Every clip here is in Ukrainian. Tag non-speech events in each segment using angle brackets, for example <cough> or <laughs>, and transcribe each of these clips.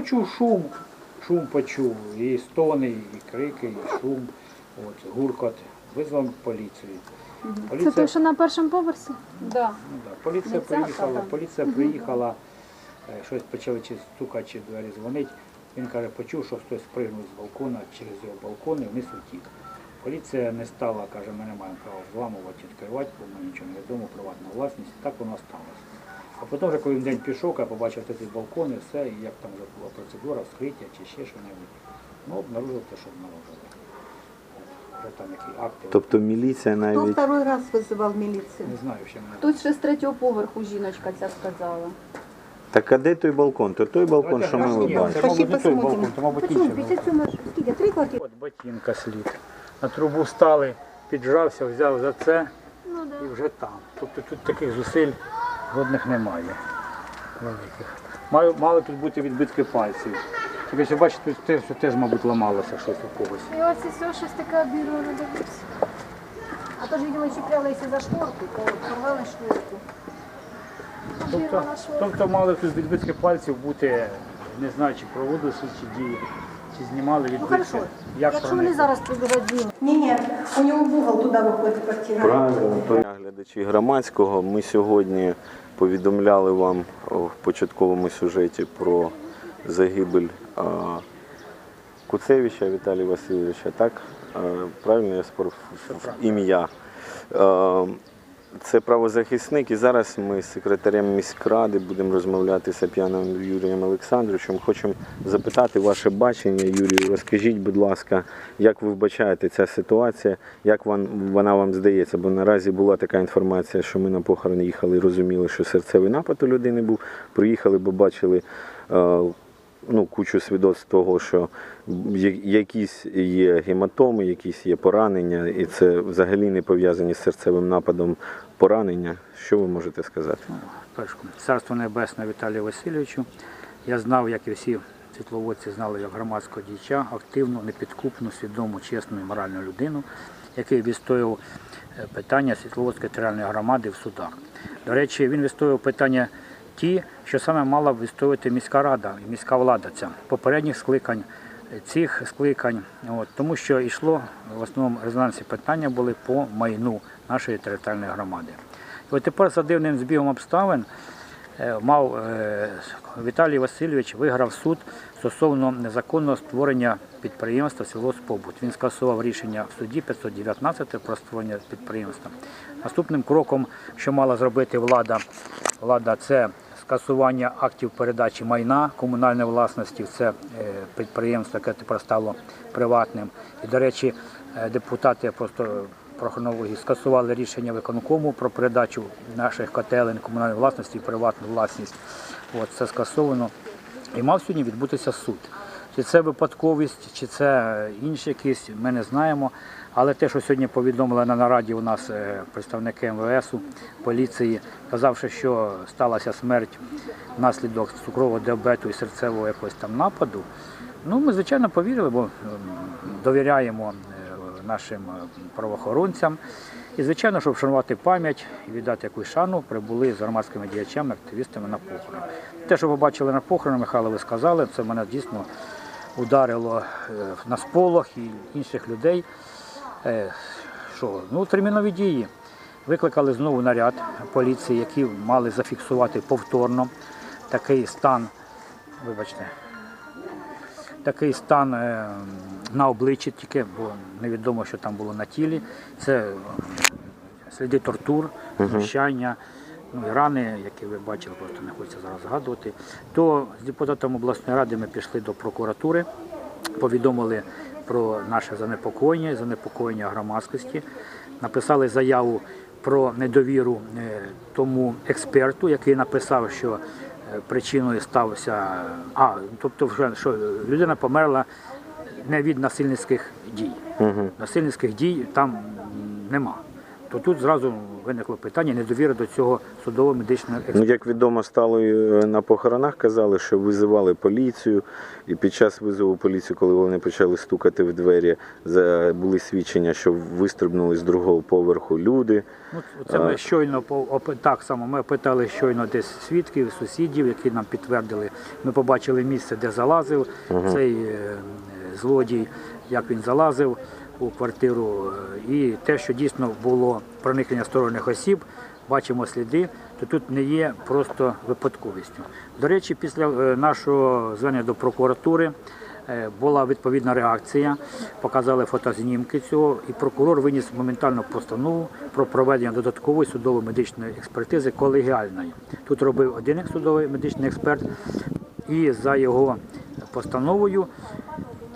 почув шум, шум почув, і стони, і крики, і шум, от, гуркот. Визвав поліцію. Це Поліція, той, що на першому поверсі? Да. ну, да, поліція Не ця приїхала, поліція приїхала, е, щось почали чи стукати, чи двері дзвонить. Він каже, почув, що хтось спригнув з балкона через його балкон і вниз утік. Поліція не стала, каже, ми не маємо права зламувати, відкривати, бо ми нічого не відомо, приватна власність, так воно сталося. А потім, вже, коли він день пішов, я побачив ці балкони, все, і як там вже була процедура, вскриття чи ще що-небудь. Ну, обнаружив те, що обнаружили. Вже там які акти. Тобто міліція Кто навіть второй раз вызывал милицию? Не знаю, ще мене. Тут ще з третього поверху жіночка ця сказала. Так а де той балкон? То той балкон, що ми Ні, бачимо. це, Пошли мабуть, не той посмотрим. балкон, то, мабуть, Почему? інший балкон. 57 скільки? Три квартири? От ботинка слід. На трубу стали, піджався, взяв за це і вже там. Тобто тут таких зусиль жодних немає. Великих. Маю, мали тут бути відбитки пальців. Тільки що бачите, тут теж, що теж, мабуть, ламалося щось у когось. І ось і все, щось таке обірвано дивився. А то ж, видимо, чіплялися за шторку, то порвали шторку. Тобто, тобто мали тут відбитки пальців бути, не знаю, чи проводили слідчі дії, чи знімали відбитки. Ну хорошо, Як якщо проникли? вони зараз прибіжать дім, Ні-ні, у нього в угол туди виходить квартира. Правильно, то глядачі громадського. Ми сьогодні повідомляли вам в початковому сюжеті про загибель Куцевича Віталія Васильовича. Так? Правильно я спорив ім'я. Це правозахисник, і зараз ми з секретарем міськради будемо розмовляти з Ап'яновим Юрієм Олександровичем. Хочемо запитати ваше бачення, Юрію. Розкажіть, будь ласка, як ви вбачаєте ця ситуація, як вам, вона вам здається? Бо наразі була така інформація, що ми на похорон їхали розуміли, що серцевий напад у людини був. Приїхали, бо бачили е, ну, кучу свідоцтв того, що якісь є гематоми, якісь є поранення, і це взагалі не пов'язані з серцевим нападом поранення. Що ви можете сказати? Першку. Царство Небесне Віталію Васильовичу. Я знав, як і всі світловодці знали, як громадського діяча, активну, непідкупну, свідому, чесну і моральну людину, який відстоював е, питання Світловодської територіальної громади в судах. До речі, він відстоював питання ті, що саме мала б відстоювати міська рада і міська влада ця попередніх скликань. Цих скликань, от, тому що йшло в основному резонансі питання були по майну нашої територіальної громади. І от тепер за дивним збігом обставин е, мав е, Віталій Васильович виграв суд стосовно незаконного створення підприємства «Сільгосппобут». Він скасував рішення в суді 519 про створення підприємства. Наступним кроком, що мала зробити влада, влада це скасування актів передачі майна комунальної власності. Це е, підприємство, яке тепер стало приватним. І, до речі, е, депутати просто про скасували рішення виконкому про передачу наших котелень комунальної власності і приватну власність. От це скасовано. І мав сьогодні відбутися суд. Чи це випадковість, чи це інші якісь, ми не знаємо. Але те, що сьогодні повідомили на нараді у нас е, представники МВС, поліції, казавши, що сталася смерть внаслідок цукрового діабету і серцевого якогось там нападу. Ну, ми, звичайно, повірили, бо довіряємо е, нашим е, правоохоронцям. І, звичайно, щоб вшанувати пам'ять і віддати якусь шану, прибули з громадськими діячами, активістами на похорон. Те, що ви бачили на похорон, Михайло, ви сказали, це мене дійсно ударило е, на сполох і інших людей. Е, Що? Ну, термінові дії. Викликали знову наряд поліції, які мали зафіксувати повторно такий стан, вибачте, такий стан е, на обличчі тільки, бо невідомо, що там було на тілі. Це сліди тортур, знущання, ну і рани, які ви бачили, просто не хочеться зараз згадувати. То з депутатом обласної ради ми пішли до прокуратури, повідомили про наше занепокоєння, занепокоєння громадськості, написали заяву про недовіру е, тому експерту, який написав, що е, причиною стався, а тобто, вже, що людина померла не від насильницьких дій. Насильницьких дій там нема. То тут зразу виникло питання недовіри до цього судово-медичного Ну, як відомо стало е, на похоронах, казали, що визивали поліцію, і під час визову поліції, коли вони почали стукати в двері, були свідчення, що вистрибнули з другого поверху люди. Ну, це ми щойно так само. Ми опитали щойно десь свідків, сусідів, які нам підтвердили. Ми побачили місце, де залазив цей е, злодій, як він залазив у квартиру. І те, що дійсно було проникнення сторонніх осіб, бачимо сліди, то тут не є просто випадковістю. До речі, після е, нашого звернення до прокуратури. Е, Була відповідна реакція, показали фотознімки цього, і прокурор виніс моментально постанову про проведення додаткової судово медичної експертизи колегіальної. Тут робив один судовий медичний експерт, і за його постановою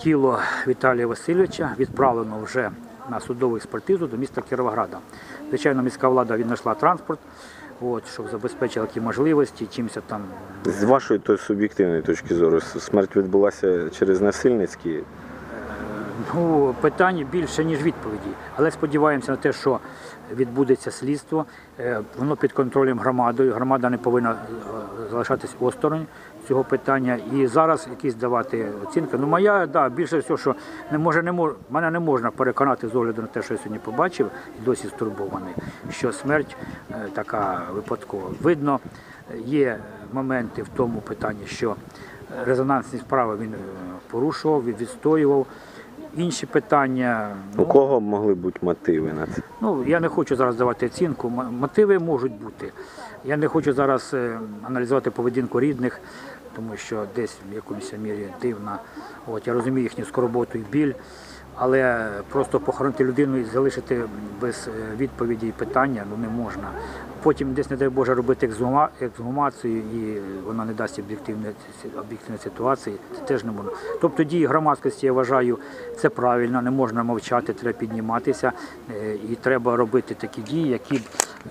тіло Віталія Васильовича відправлено вже на судову експертизу до міста Кіровограда. Звичайно, міська влада віднайшла транспорт, от, щоб забезпечила ті можливості, чимось там З вашої то суб'єктивної точки зору, смерть відбулася через насильницькі. Ну, питань більше, ніж відповіді. Але сподіваємося на те, що відбудеться слідство. Е, Воно під контролем громадою. Громада не повинна е, залишатись осторонь цього питання. І зараз якісь давати оцінки. Ну, моя, да, більше всього, що не може, не мож, мене не можна переконати з огляду на те, що я сьогодні побачив, і досі стурбований, що смерть е, така випадкова. Видно, є моменти в тому питанні, що резонансні справи він е, порушував, відстоював. Інші питання. У Ну, кого могли бути мотиви на це? ну, я не хочу зараз давати оцінку. Мотиви можуть бути. Я не хочу зараз е, аналізувати поведінку рідних, тому що десь в якомусь мірі дивна. От, я розумію їхню скорботу і біль, але просто похоронити людину і залишити без е, відповіді і питання ну, не можна. Потім десь, не дай Боже, робити ексгума- ексгумацію і вона не дасть об'єктивної об'єктивної ситуації, це теж не можна. Тобто дії громадськості, я вважаю, це правильно, не можна мовчати, треба підніматися е, і треба робити такі дії, які б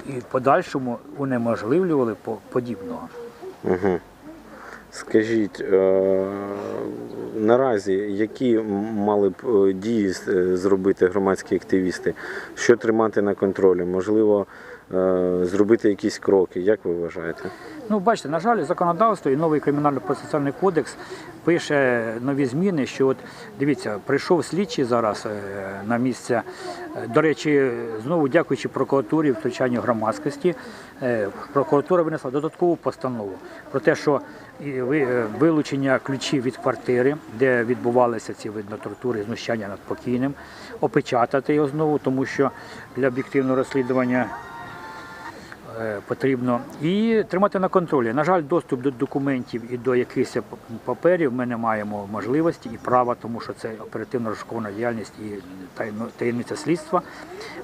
і в подальшому унеможливлювали подібного. Угу. Скажіть, е, наразі які мали б е, дії е, зробити громадські активісти? Що тримати на контролі? Можливо, зробити якісь кроки? Як ви вважаєте? Ну, бачите, на жаль, законодавство і новий кримінально-процесуальний кодекс пише нові зміни, що от дивіться, прийшов слідчий зараз е, на місце. Е, До речі, знову дякуючи прокуратурі, втручанню громадськості, е, прокуратура винесла додаткову постанову про те, що вилучення ключів від квартири, де відбувалися ці видно тортури, знущання над покійним, опечатати його знову, тому що для об'єктивного розслідування потрібно і тримати на контролі. На жаль, доступ до документів і до якихось паперів ми не маємо можливості і права, тому що це оперативно розшукована діяльність і таємниця слідства.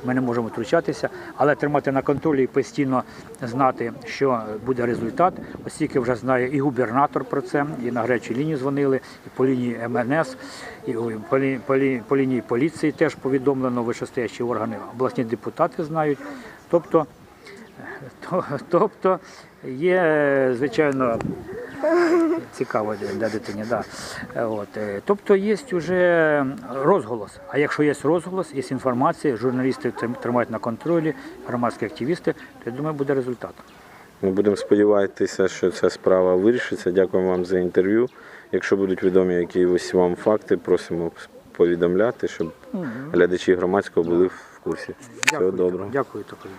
Ми не можемо втручатися, але тримати на контролі і постійно знати, що буде результат, оскільки вже знає і губернатор про це, і на гарячу лінію дзвонили, і по лінії МНС, і по, по, по лінії поліції теж повідомлено вищестоящі органи, обласні депутати знають. Тобто то- <laughs> Тобто є, звичайно, цікаво для дитині. Да. Е, От. е, Тобто є вже розголос. А якщо є розголос, є інформація, журналісти тримають на контролі, громадські активісти, то я думаю, буде результат. Ми будемо сподіватися, що ця справа вирішиться. Дякуємо вам за інтерв'ю. Якщо будуть відомі якісь вам факти, просимо повідомляти, щоб глядачі громадського були в курсі. Всього доброго. Дякую також.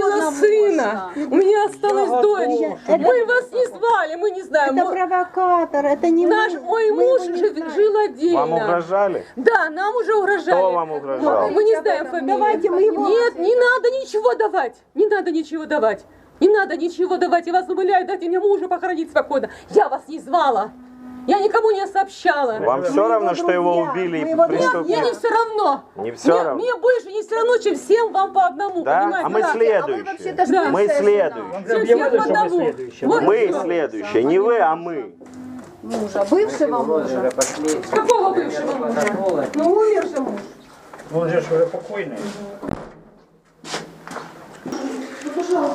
Да. Похоронила сына. У меня осталась дочь. Мы вас не звали, мы не знаем. Это Мы- провокатор, это не Наш мы. мой Мы муж жив, жил отдельно. Вам угрожали? Да, нам уже угрожали. Кто вам угрожал? Мы, не знаем фамилии. Давайте мы его- Нет, не надо ничего давать. Не надо ничего давать. Не надо ничего давать. Я вас умоляю, дайте мне мужа похоронить спокойно. Я вас не звала. Я никому не сообщала. Вам все равно, что его убили и Нет, мне не все равно. Не все мне, равно? мне больше не все равно, чем всем вам по одному. Да? понимаете? А мы Да. следующие. Да. Мы следующие. Всем, всем по одному. Вот. Мы следующие. Не вы, а мы. Мужа, бившого мужа. Какого бывшего мужа? Ну, умер же муж. Він же ж вже покойний. Все,